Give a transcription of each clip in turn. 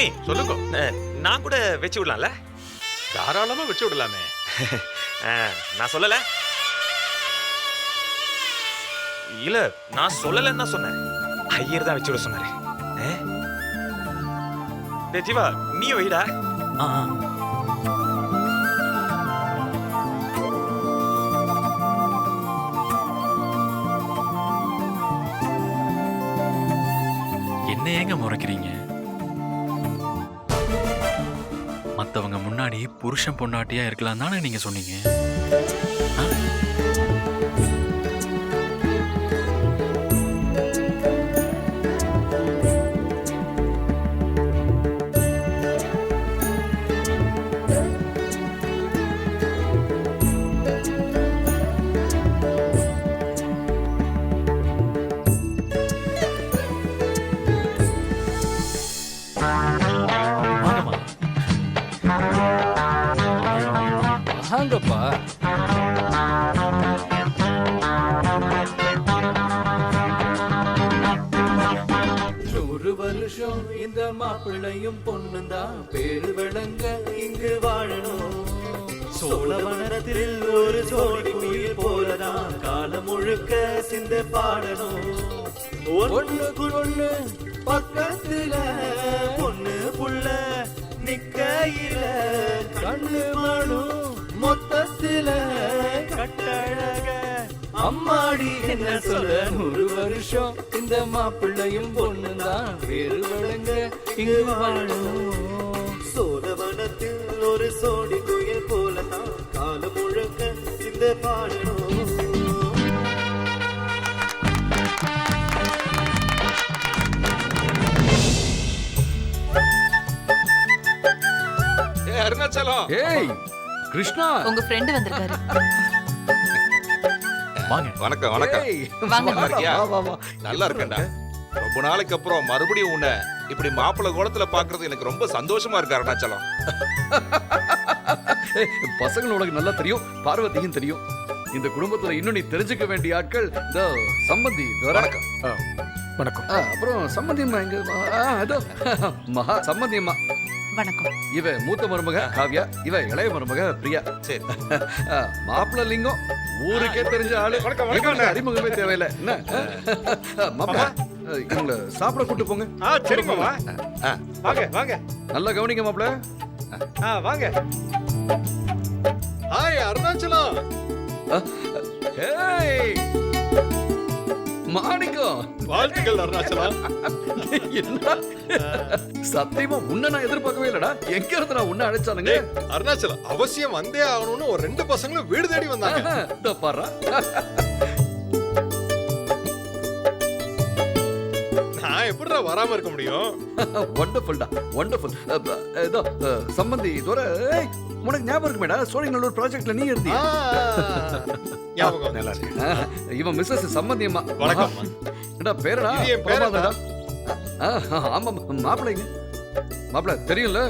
சாமி சொல்லுங்க. அஹ், நான் கூட வச்சு விடலாம்ல? தாராளமா வச்சு விடலாமே. அஹ், நான் சொல்லல. இல்ல நான் சொல்லலன்னு தான் சொன்னேன். ஐயர் தான் வச்சு விட சொன்னாரு. அஹ்? டேய் ஜீவா நீ வைடா. ஆ ஆ. என்ன ஏங்க முறைக்கிறீங்க? முன்னாடி புருஷன் பொண்டாட்டியா இருக்கலாம் தானே நீங்க சொன்னீங்க? மாப்பிள்ளையும் பொண்ணுந்தா பேரு விளங்க இங்கு வாழணும். சோழ சோழவனத்தில் ஒரு ஜோடி குயில் போலதான் காலம் முழுக்க சிந்த பாடணும். ஒண்ணுக்கு ஒண்ணு பக்கத்துல பொண்ணு புள்ள நிக்கையில கண்ணு மாடும் மொத்தத்துல கட்டழக. அம்மாடி என்ன சொல்ல நூறு வருஷம் இந்த மாப்பிள்ளையும் பொண்ணுதான் வேறு வழங்க இங்கு வாழும் சோழவனத்தில் ஒரு சோடி குயில் போலதான் காலம் முழுக்க இந்த பாடணும். அருணாச்சலம். ஏய் கிருஷ்ணா. உங்க ஃப்ரெண்டு வந்திருக்காரு. வாங்க. வணக்கம் வணக்கம். வா, இருக்கியா? நல்லா இருக்கேன்டா. ரொம்ப நாளைக்கு அப்புறம் மறுபடியும் உன்னை இப்படி மாப்பிள்ளை கோலத்துல பாக்குறது எனக்கு ரொம்ப சந்தோஷமா இருக்கு அருணாச்சலம். பசங்கள உனக்கு நல்லா தெரியும் பார்வதியும் தெரியும். இந்த குடும்பத்துல இன்னும் நீ தெரிஞ்சுக்க வேண்டிய ஆட்கள் இந்த சம்பந்தி. வணக்கம். வணக்கம். அப்புறம் சம்பந்தி அம்மா எங்க மகா சம்பந்தி அம்மா வணக்கம். இவ மூத்த மருமக காவ்யா இவ இளைய மருமக பிரியா. சரி. ஆ, மாப்பிள்ளை லிங்கம் ஊருக்கே தெரிஞ்ச ஆளு. வணக்கம், அறிமுகமே தேவையில்லை. என்ன? மாப்பிள்ளை இவங்கள சாப்பிட கூட்டு போங்க. ஆ சரி மாமா. வாங்க வாங்க. நல்லா கவனிங்க மாப்பிள்ளை. ஆ. வாங்க. ஹாய் அருணாச்சலம். ஏய் மாணிக்கம். வாழ்த்துக்கள் அருணாச்சலம் என்ன? சத்தியமா உன்னை நான் எதிர்பார்க்கவே இல்லடா. எங்க இருந்து நான் உன்னை அழைச்சானுங்க? அருணாச்சலம் அவசியம் வந்தே ஆகணும்னு ஒரு ரெண்டு பசங்களும் வீடு தேடி வந்தாங்க. இதோ எப்படிடா வராம இருக்க முடியும்? வண்டர்ஃபுல்டா வண்டர்ஃபுல் ஏதோ சம்பந்தி துரை ஏய், உனக்கு ஞாபகம் இருக்குமேடா? சோழிங்கநல்லூர் ப்ராஜெக்ட்ல நீ ஆ, இருந்தியா ஞாபகம் நல்லா இருக்கு. ஆ, இவன் மிஸ்ஸஸ் சம்பந்தி அம்மா. வணக்கம். என்னடா பேரடா? என். ஆ, ஆமா மாப்பிள்ளைங்க. மாப்பிள்ளை தெரியும்ல?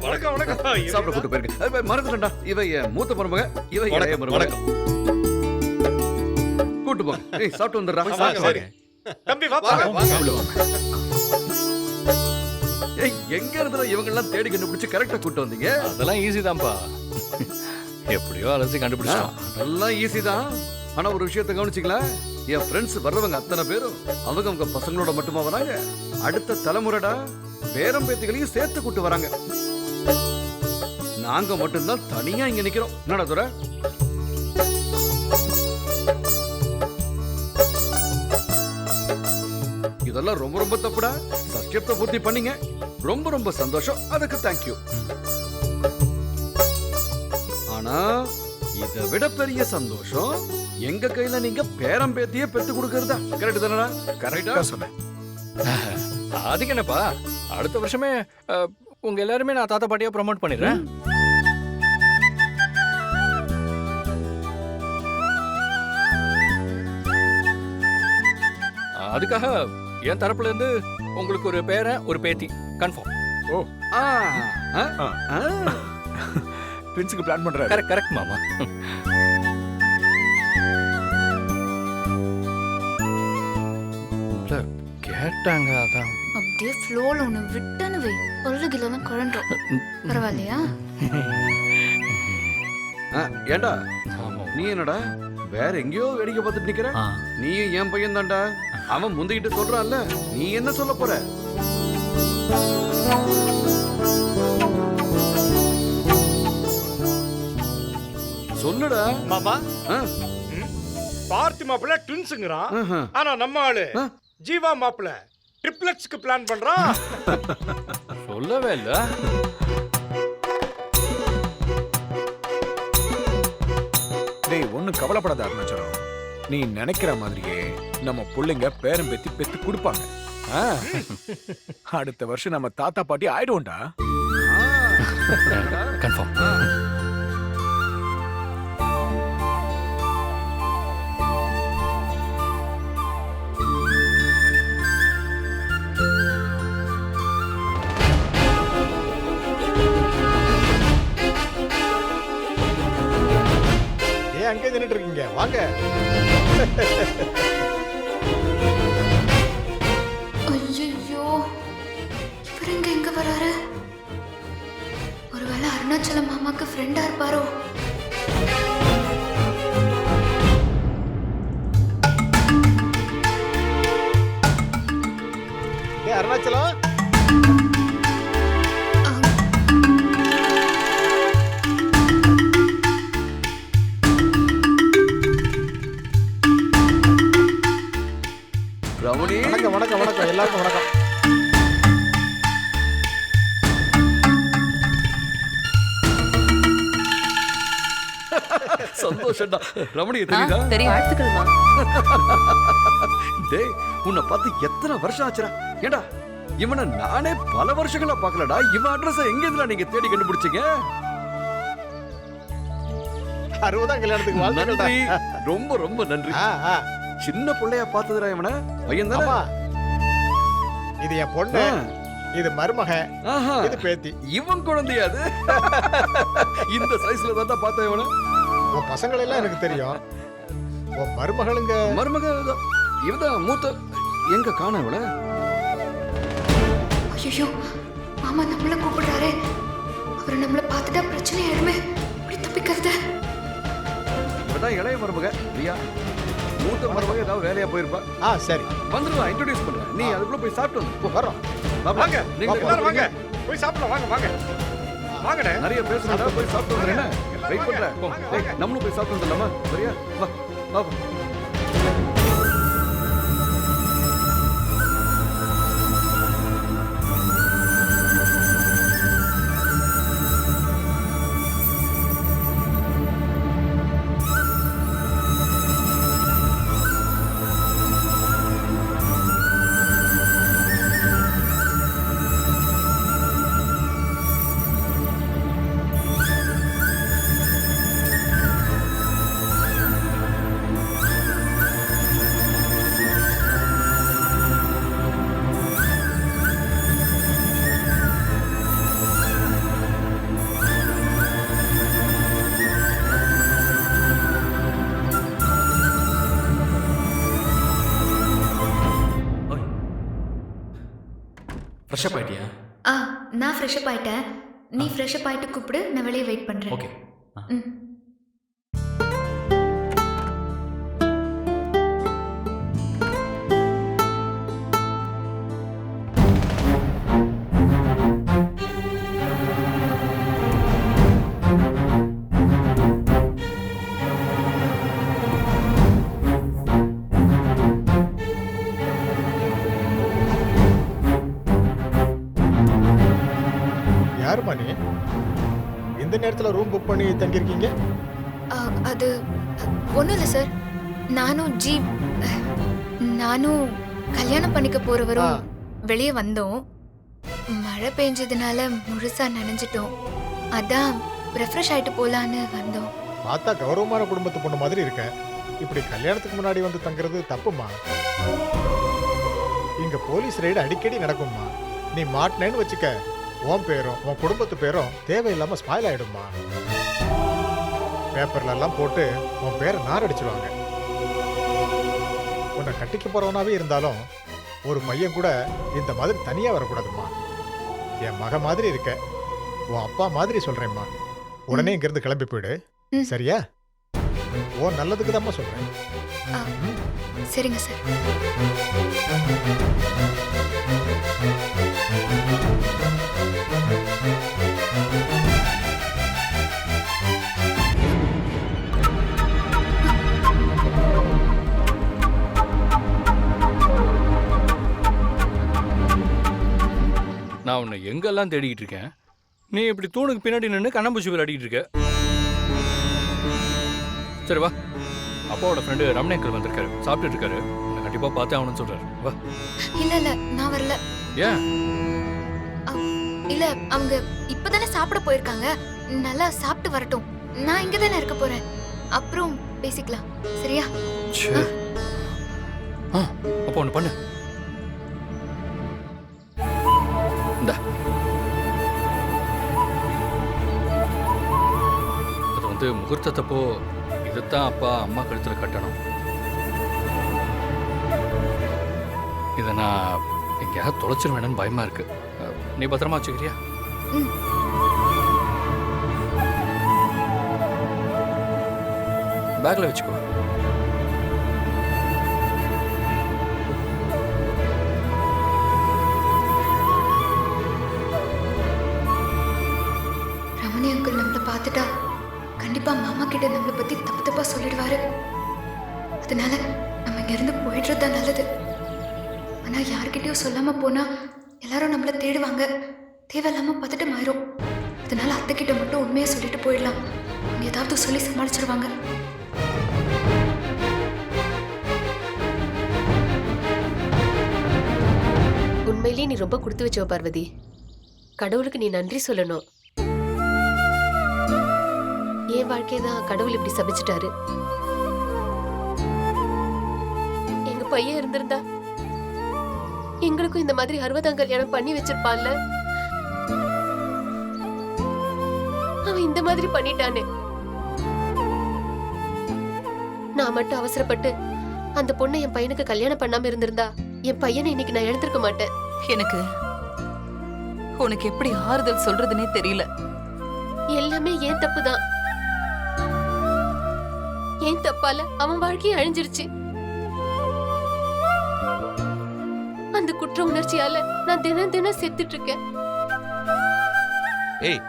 வணக்கம் வணக்கம். சாப்பிட கூட்டு போயிருக்கேன். அது மறந்துட்டா இவ மூத்த மருமக இவ இளைய மருமக. கூட்டு போங்க. சாப்பிட்டு வந்துடுறா. தம்பி வா ஏய் எங்க இருந்தா இவங்க எல்லாம் தேடி கண்டுபிடிச்சு கரெக்டா கூட்டு வந்தீங்க? அதெல்லாம் ஈஸி தான்ப்பா. எப்படியோ அலசி கண்டுபிடிச்சோம் அதெல்லாம் ஈஸி தான். ஆனா ஒரு விஷயத்தை கவனிச்சிங்களா என் ஃப்ரெண்ட்ஸ் வர்றவங்க அத்தனை பேரும் அவங்க அவங்க பசங்களோட மட்டுமா வராங்க? அடுத்த தலைமுறைடா பேரம் பேத்திகளையும் சேர்த்து கூட்டு வராங்க. நாங்க மட்டும்தான் தனியா இங்க நிக்கிறோம். என்னடா துரை இதெல்லாம் ரொம்ப ரொம்ப தப்புடா. சத்தியத்தை பூர்த்தி பண்ணீங்க. ரொம்ப ரொம்ப சந்தோஷம். அதுக்கு தேங்க்யூ ஆனா இதை விட பெரிய சந்தோஷம் எங்க கையில நீங்க பேரம் பேத்தியே பெத்து கொடுக்கறதா? கரெக்ட் தானடா? கரெக்டா சொன்னேன். அதுக்கு என்னப்பா? அடுத்த வருஷமே அஹ், உங்க எல்லாருமே நான் தாத்தா பாட்டியா ப்ரோமோட் பண்ணிடுறேன். அதுக்காக என் தரப்புல இருந்து உங்களுக்கு ஒரு பேரன் ஒரு பேத்தி. கன்ஃபார்ம் ஆ, ஆ, ஆ. ட்வின்ஸுக்கு பிளான் பண்றாரு. கரெக்ட் கரெக்ட் மாமா. இல்ல, கேட்ட கூப்பிட்டாங்க அதான். அப்படியே ஃப்ளோல ஒன்று விட்டன்னு வை. பல்லு கிலோ தான் குழன்றோம் பரவாயில்லையா? ஆ, ஏண்டா. நீ என்னடா? வேற எங்கேயோ வேடிக்கை பார்த்துட்டு நிக்கிற? நீயும் என் பையன் தான்டா அவன் முந்திக்கிட்டு சொல்றான்ல நீ என்ன சொல்ல போற? சொல்லுடா. மாமா. ஆ, பார்த்தி மாப்பிள்ள ட்வின்ஸுங்கிறான். ஆனா நம்ம ஆளு. ஜீவா மாப்பிள்ள. ட்ரிப்ளெட்ஸ்க்கு பிளான் பண்றான் சொல்லவே இல்ல. டேய் ஒன்றும் கவலைப்படாத அருணாச்சலம். நீ நினைக்கிற மாதிரியே நம்ம புள்ளைங்க பேரம் பெத்தி பெத்து கொடுப்பாங்க. ஆ? அடுத்த வருஷம் நம்ம தாத்தா பாட்டி ஆயிடுவோம்டா. கன்ஃபார்ம். சந்தோஷம்டா ரமணிய ஆ, தெரியுதா? தெரியும். வாழ்த்துக்கள்மா டேய் உன்னை பார்த்து எத்தனை வருஷம் ஆச்சுடா? ஏண்டா இவனை நானே பல வருஷங்களா பார்க்கலடா. இவன் அட்ரஸ் எங்க இதுல நீங்க தேடி கண்டுபிடிச்சீங்க? அறுபதாம் கல்யாணத்துக்கு வாழ்த்துக்கள்டா. நன்றி. ரொம்ப ரொம்ப நன்றி. ஆ, ஆ. சின்ன பிள்ளையா பார்த்ததுடா இவனை. பையன் தானே? ஆமா. இது என் பொண்ணு. இது மருமக. ஆஹா. இது பேத்தி. இவன் குழந்தையா அது? இந்த சைஸ்ல தான் பார்த்தேன் இவனை. உன் பசங்களை எல்லாம் எனக்கு தெரியும். உன் மருமகளுங்க மருமக இதோ- இவதான் மூத்த எங்க காண இவள? ஐயோ மாமா நம்மள கூப்பிடுறாரு. அவர் நம்மள பார்த்துட்டா பிரச்சனை ஆயிடுமே. இப்படி தப்பிக்கிறது. இவதான் இளைய மருமக பிரியா. மூத்த மருமக ஏதாவது வேலையா போயிருப்பா. ஆ சரி. வந்துருவா இன்ட்ரோடியூஸ் பண்றேன். நீ அதுக்குள்ள போய் சாப்பிட்டு வந்து இப்போ வர்றோம். பாப்பா, வாங்க நீங்க எல்லாரும் வாங்க. போய் சாப்பிடலாம் வாங்க வாங்க. வாங்கண்ணே. நிறைய பேசணும் போய் சாப்பிட்டு எல்லாரும் வெயிட் பண்ணுறேன் நம்மளும் போய் சாப்பிட்டு வந்துடலாமா? சரியா? வா வா. வா. ஃப்ரெஷ்அப் ஆயிட்டியா? ஆ நான் ஃப்ரெஷ் அப் ஆயிட்டேன். நீ ஃப்ரெஷ் அப் ஆயிட்டு கூப்பிடு நான் வெளியே வெயிட் பண்றேன். ஓகே ம். யாரும்மா நீ இந்த நேரத்துல ரூம் புக் பண்ணி தங்கியிருக்கீங்க? அது ஒன்றும் இல்லை சார் நானும் ஜி நானும் கல்யாணம் பண்ணிக்க போறவரும். வெளியே வந்தோம். மழை பெஞ்சதுனால முழுசா நனைஞ்சிட்டோம். அதான் ரெஃப்ரெஷ் ஆயிட்டு போலான்னு வந்தோம். பார்த்தா கௌரவமான குடும்பத்து பொண்ணு மாதிரி இருக்க. இப்படி கல்யாணத்துக்கு முன்னாடி வந்து தங்குறது தப்புமா? இங்க போலீஸ் ரெய்டு அடிக்கடி நடக்கும்மா. நீ மாட்டினேன்னு வச்சுக்க. உன் பேரும் உன் குடும்பத்து பேரும் தேவையில்லாம ஸ்பாயில் ஆயிடும்மா. பேப்பர்ல எல்லாம் போட்டு உன் பேரை நார் அடிச்சிடுவாங்க உன்னை கட்டிக்க போறவனாவே இருந்தாலும் ஒரு பையன் கூட இந்த மாதிரி தனியா வரக்கூடாதும்மா. என் மக மாதிரி இருக்க உன் அப்பா மாதிரி சொல்றேம்மா. உடனே இங்கிருந்து கிளம்பி போயிடு. சரியா? ஓ நல்லதுக்கு தான்மா சொல்றேன். ஆ, சரிங்க சார். நான் உன்னை எங்கெல்லாம் தேடிக்கிட்டு இருக்கேன்? நீ இப்படி தூணுக்கு பின்னாடி நின்று கண்ணம்பூச்சி விளையாடிக்கிட்டு இருக்க. சரி வா. அப்பாவோட ஃப்ரெண்டு ரமணேக்கர் வந்திருக்காரு. சாப்பிட்டுட்டு இருக்காரு. கண்டிப்பா பார்த்தே ஆகணும்னு சொல்றாரு வா. இல்ல இல்ல நான் வரல. ஏன்? இல்ல அவங்க இப்பதானே சாப்பிட போயிருக்காங்க. நல்லா சாப்பிட்டு வரட்டும். நான் இங்க தானே இருக்க போறேன். அப்புறம் பேசிக்கலாம். சரியா? சரி ஆ. அப்போ ஒன்று பண்ணு. இந்தா. அது வந்து முகூர்த்தத்தப்போ இதுதான் அப்பா அம்மா கழுத்தில் கட்டணும். இதை நான் எங்கேயாவது தொலைச்சிருவேணும்னு பயமா இருக்கு. நீ பத்திரமா வச்சுக்கிறியா? ம். பேக்ல வச்சுக்கோ. ரமணி அங்கிள் நம்மள பார்த்துட்டா கண்டிப்பா மாமா கிட்ட நம்மளை பத்தி போயிடுவாரு. அதனால நம்ம இங்க இருந்து போயிடுறது தான் நல்லது. ஆனா யார்கிட்டயும் சொல்லாம போனா எல்லாரும் நம்மளை தேடுவாங்க. தேவையில்லாம பதட்டம் ஆயிரும். அதனால அத்தை கிட்ட மட்டும் உண்மையை சொல்லிட்டு போயிடலாம். அவங்க ஏதாவது சொல்லி சமாளிச்சிருவாங்க. உண்மையிலேயே நீ ரொம்ப கொடுத்து வச்சோ பார்வதி. கடவுளுக்கு நீ நன்றி சொல்லணும். என் வாழ்க்கையை தான் கடவுள் இப்படி சபிச்சிட்டாரு. எங்க பையன் இருந்திருந்தா எங்களுக்கும் இந்த மாதிரி அறுபதாம் கல்யாணம் பண்ணி வச்சிருப்பான்ல. அவன் இந்த மாதிரி பண்ணிட்டானே. நான் மட்டும் அவசரப்பட்டு அந்த பொண்ணை என் பையனுக்கு கல்யாணம் பண்ணாம இருந்திருந்தா என் பையனை இன்னைக்கு நான் எழுந்திருக்க மாட்டேன். எனக்கு உனக்கு எப்படி ஆறுதல் சொல்றதுனே தெரியல. எல்லாமே ஏன் தப்பு தான் ஏன் தப்பால? அவன் வாழ்க்கையை அழிஞ்சிருச்சு. அந்த குற்ற உணர்ச்சியால நான் தினம் தினம் செத்துட்டு இருக்கேன் ஏய்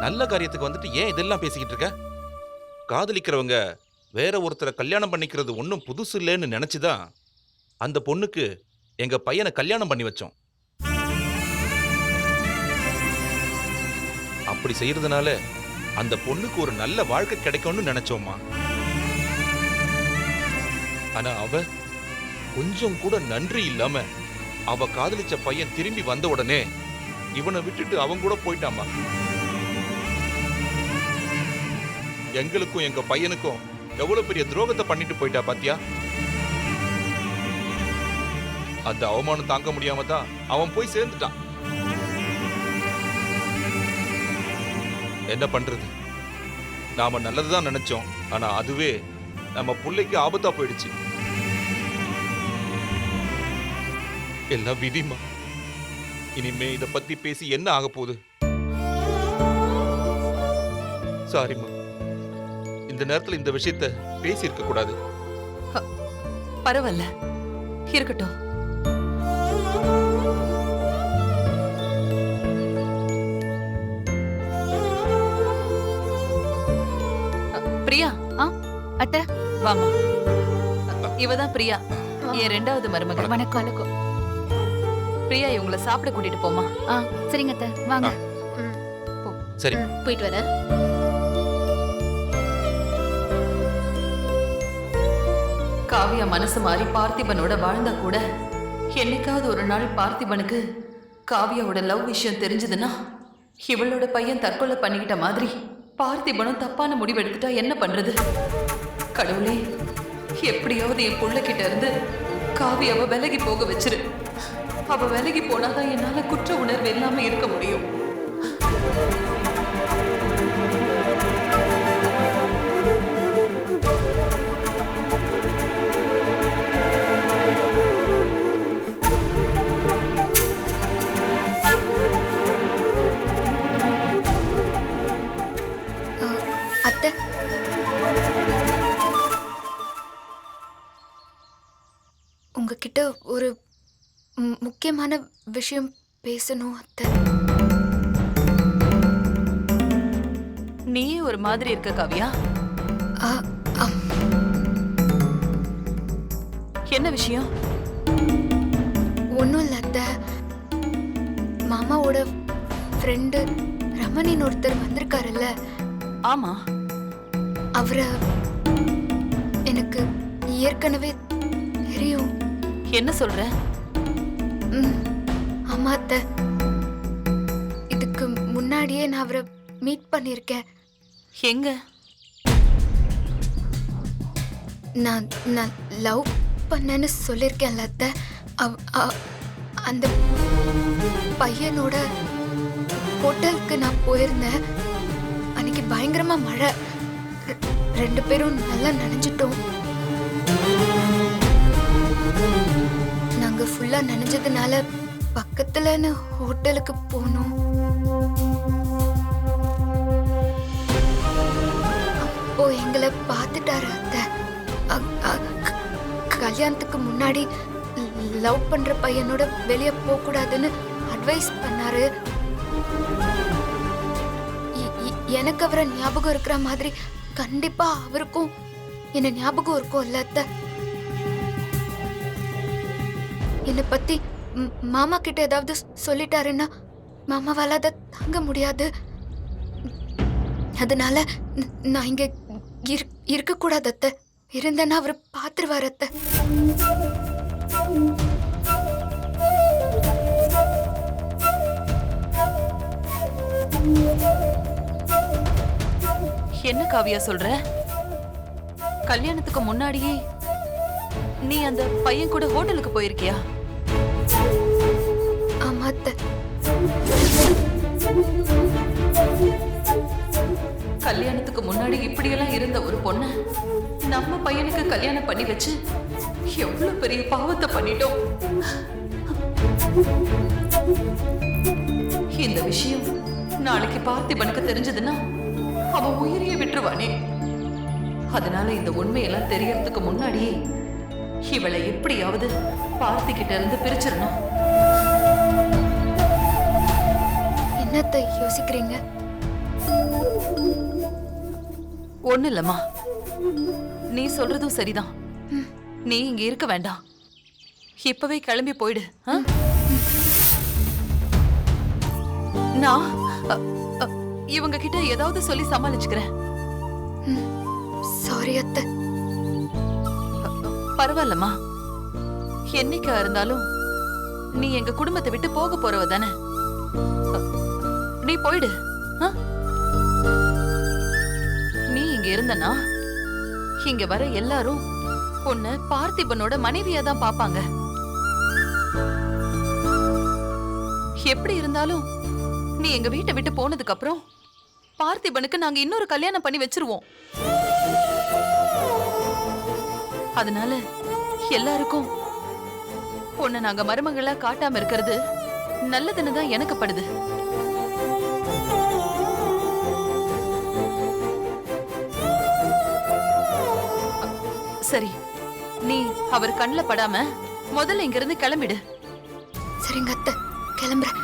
நல்ல காரியத்துக்கு வந்துட்டு ஏன் இதெல்லாம் பேசிக்கிட்டு இருக்க? காதலிக்கிறவங்க வேற ஒருத்தரை கல்யாணம் பண்ணிக்கிறது ஒன்றும் புதுசு இல்லைன்னு நினைச்சுதான் அந்த பொண்ணுக்கு எங்க பையனை கல்யாணம் பண்ணி வச்சோம். அப்படி செய்யறதுனால அந்த பொண்ணுக்கு ஒரு நல்ல வாழ்க்கை கிடைக்கும்னு நினைச்சோம்மா. ஆனா அவ கொஞ்சம் கூட நன்றி இல்லாம அவ காதலிச்ச பையன் திரும்பி வந்த உடனே இவனை விட்டுட்டு அவன் கூட போயிட்டாமா எங்களுக்கும் எங்க பையனுக்கும் எவ்வளவு பெரிய துரோகத்தை பண்ணிட்டு போயிட்டா பாத்தியா? அந்த அவமானம் தாங்க முடியாம தான் அவன் போய் சேர்ந்துட்டான். என்ன பண்றது? நாம நல்லதுதான் நினைச்சோம். ஆனா அதுவே நம்ம புள்ளைக்கு ஆபத்தா போயிடுச்சு. எல்லாம் விதிமா. இனிமே இத பத்தி பேசி என்ன ஆக போகுது? சாரிம்மா இந்த நேரத்துல இந்த விஷயத்த பேசி இருக்க கூடாது பரவாயில்ல. இருக்கட்டும். பிரியா ஆ? அத்தை. வாமா இவதான் பிரியா. என் ரெண்டாவது மருமகள் வணக்கம். வணக்கம். பிரியா இவங்கள சாப்பிட கூட்டிட்டு போமா ஆ சரிங்க அத்தை. வாங்க. சரி. போயிட்டு வரேன். காவியா மனசு மாறி பார்த்திபனோட வாழ்ந்தா கூட என்னைக்காவது ஒரு நாள் பார்த்திபனுக்கு காவியாவோட லவ் விஷயம் தெரிஞ்சதுன்னா இவளோட பையன் தற்கொலை பண்ணிக்கிட்ட மாதிரி பார்த்திபனும் தப்பான முடிவு எடுத்துட்டா என்ன பண்றது? கடவுளே எப்படியாவது என் புள்ளைகிட்ட இருந்து காவியாவை விலகி போக வச்சிரு. அவ விலகி போனாதான் என்னால குற்ற உணர்வு இல்லாம இருக்க முடியும். உங்ககிட்ட ஒரு முக்கியமான விஷயம் பேசணும் அத்தை. நீயே ஒரு மாதிரி இருக்க காவியா. அம், என்ன விஷயம்? ஒன்றும் இல்லை அத்தை. மாமாவோட ஃப்ரெண்டு ரமணின்னு ஒருத்தர் வந்திருக்காருல்ல. ஆமா. அவரை எனக்கு ஏற்கனவே தெரியும். என்ன சொல்ற? ஆமா அத்தை. இதுக்கு முன்னாடியே நான் அவரை மீட் பண்ணியிருக்கேன். எங்க? நான் நான் லவ் பண்ணேன்னு சொல்லியிருக்கேன்ல அத்தை. அந்த பையனோட ஹோட்டலுக்கு நான் போயிருந்தேன். அன்னைக்கு பயங்கரமா மழை. ரெண்டு பேரும் நல்லா நனைஞ்சிட்டோம். நாங்க ஃபுல்லா நினைச்சதுனால பக்கத்துலன்னு ஹோட்டலுக்கு போனோம். அப்போ எங்களை பார்த்துட்டாரு அத்தை. அ- கல்யாணத்துக்கு முன்னாடி லவ் பண்ற பையனோட வெளியே போக கூடாதுன்னு அட்வைஸ் பண்ணாரு எனக்கு அவரை ஞாபகம் இருக்கிற மாதிரி கண்டிப்பா அவருக்கும் என்ன ஞாபகம் இருக்கும் இல்ல அத்தை. என்னை பத்தி மாமா கிட்ட ஏதாவது சொல்லிட்டாருன்னா மாமாவால அதை தாங்க முடியாது. அதனால நான் இங்க இரு- இருக்கக்கூடாது அத்தை. இருந்தேன்னா அவர் பார்த்துருவார் அத்தை. என்ன காவியா சொல்ற? கல்யாணத்துக்கு முன்னாடியே நீ அந்த பையன் கூட ஹோட்டலுக்கு போயிருக்கியா? கல்யாணத்துக்கு முன்னாடி இப்படியெல்லாம் இருந்த ஒரு பொண்ண நம்ம பையனுக்கு கல்யாணம் பண்ணி வச்சு எவ்வளவு பெரிய பாவத்தை பண்ணிட்டோம். இந்த விஷயம் நாளைக்கு பார்த்திபனுக்கு தெரிஞ்சதுன்னா அவன் உயிரையே விட்டுருவானே. அதனால இந்த உண்மையெல்லாம் தெரியறதுக்கு முன்னாடியே இவளை எப்படியாவது பார்த்திகிட்ட இருந்து பிரிச்சிடணும். என்னத்தை யோசிக்கிறீங்க? ஒண்ணு இல்லம்மா. நீ சொல்றதும் சரிதான். நீ இங்க இருக்க வேண்டாம். இப்பவே கிளம்பி போயிடு? நான் இவங்க கிட்ட ஏதாவது சொல்லி சமாளிச்சுக்கிறேன். சாரி அத்தை. பரவாயில்லம்மா. என்னைக்கா இருந்தாலும் நீ எங்க குடும்பத்தை விட்டு போக போறவ தானே? நீ போயிடு? நீ இங்க இருந்தனா? இங்க வர எல்லாரும் உன்னை பார்த்திபனோட மனைவியா தான் பாப்பாங்க எப்படி இருந்தாலும் நீ எங்க வீட்டை விட்டு போனதுக்கு அப்புறம் பார்த்திபனுக்கு நாங்க இன்னொரு கல்யாணம் பண்ணி வச்சிருவோம். அதனால எல்லாருக்கும் உன்னை நாங்க மருமகளா காட்டாம இருக்கிறது நல்லதுன்னு தான் எனக்கு படுது. சரி நீ அவர் கண்ணில் படாம முதல்ல இங்க இருந்து கிளம்பிடு. சரிங்க அத்தை கிளம்புறேன்.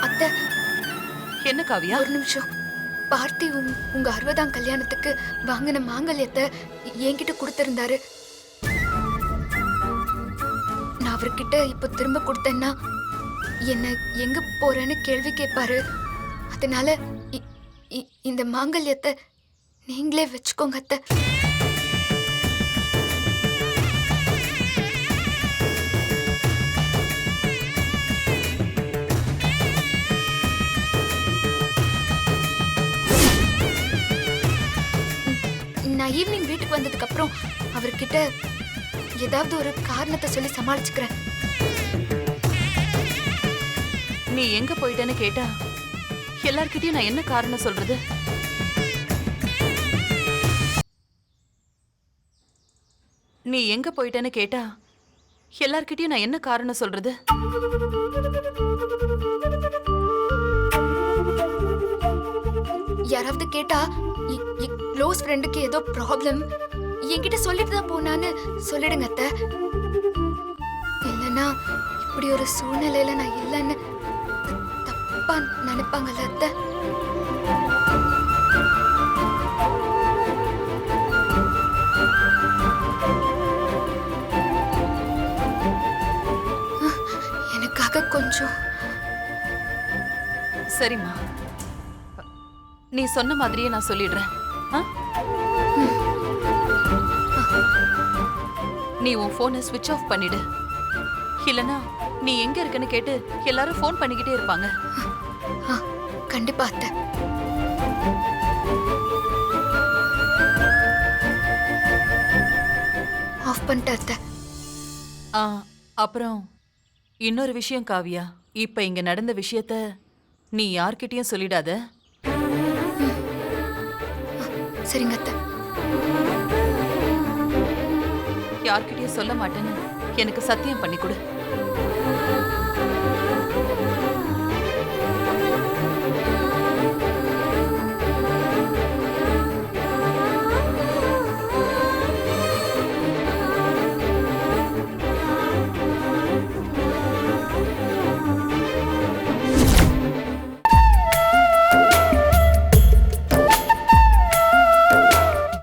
அத்தை. என்ன காவியா? ஒரு நிமிஷம். பார்த்தி உங்- உங்க அறுபதாம் கல்யாணத்துக்கு வாங்கின மாங்கல்யத்தை என்கிட்ட கொடுத்திருந்தாரு. நான் அவர்கிட்ட இப்ப திரும்ப கொடுத்தேன்னா என்ன எங்க போறேன்னு கேள்வி கேட்பாரு. அதனால இந்த மாங்கல்யத்தை நீங்களே வச்சுக்கோங்க அத்தை. நான் ஈவினிங் வீட்டுக்கு வந்ததுக்கு அப்புறம் அவர்கிட்ட ஏதாவது ஒரு காரணத்தை சொல்லி சமாளிச்சுக்கிறேன். நீ எங்க போயிட்டேன்னு கேட்டா எல்லார்கிட்டயும் நான் என்ன காரணம் சொல்றது? நீ எங்க போயிட்டேன்னு கேட்டா எல்லார்கிட்டயும் நான் என்ன காரணம் சொல்றது? யாராவது கேட்டா க்ளோஸ் ஃப்ரெண்டுக்கு ஏதோ ப்ராப்ளம். என்கிட்ட சொல்லிட்டு தான் போனான்னு சொல்லிடுங்க அத்தை. இல்லைன்னா இப்படி ஒரு சூழ்நிலையில நான் இல்லைன்னு தப்பா நினைப்பாங்கல்ல அத்தை. எனக்காக கொஞ்சம் சரிம்மா. நீ சொன்ன மாதிரியே நான் சொல்லிடுறேன். நீ உன் ஃபோனை ஸ்விட்ச் ஆஃப் பண்ணிடு. இல்லனா நீ எங்க இருக்கன்னு கேட்டு எல்லாரும் ஃபோன் பண்ணிக்கிட்டே இருப்பாங்க. ஆ, கண்டிப்பா அத்தை. ஆஃப் பண்ணிட்டேன் அத்தை. ஆ அப்புறம் இன்னொரு விஷயம் காவியா. இப்ப இங்க நடந்த விஷயத்த நீ யார்கிட்டயும் சொல்லிடாத. சரிங்க அத்தை. யார்கிட்டயும் சொல்ல மாட்டேன்னு எனக்கு சத்தியம் பண்ணி கொடு.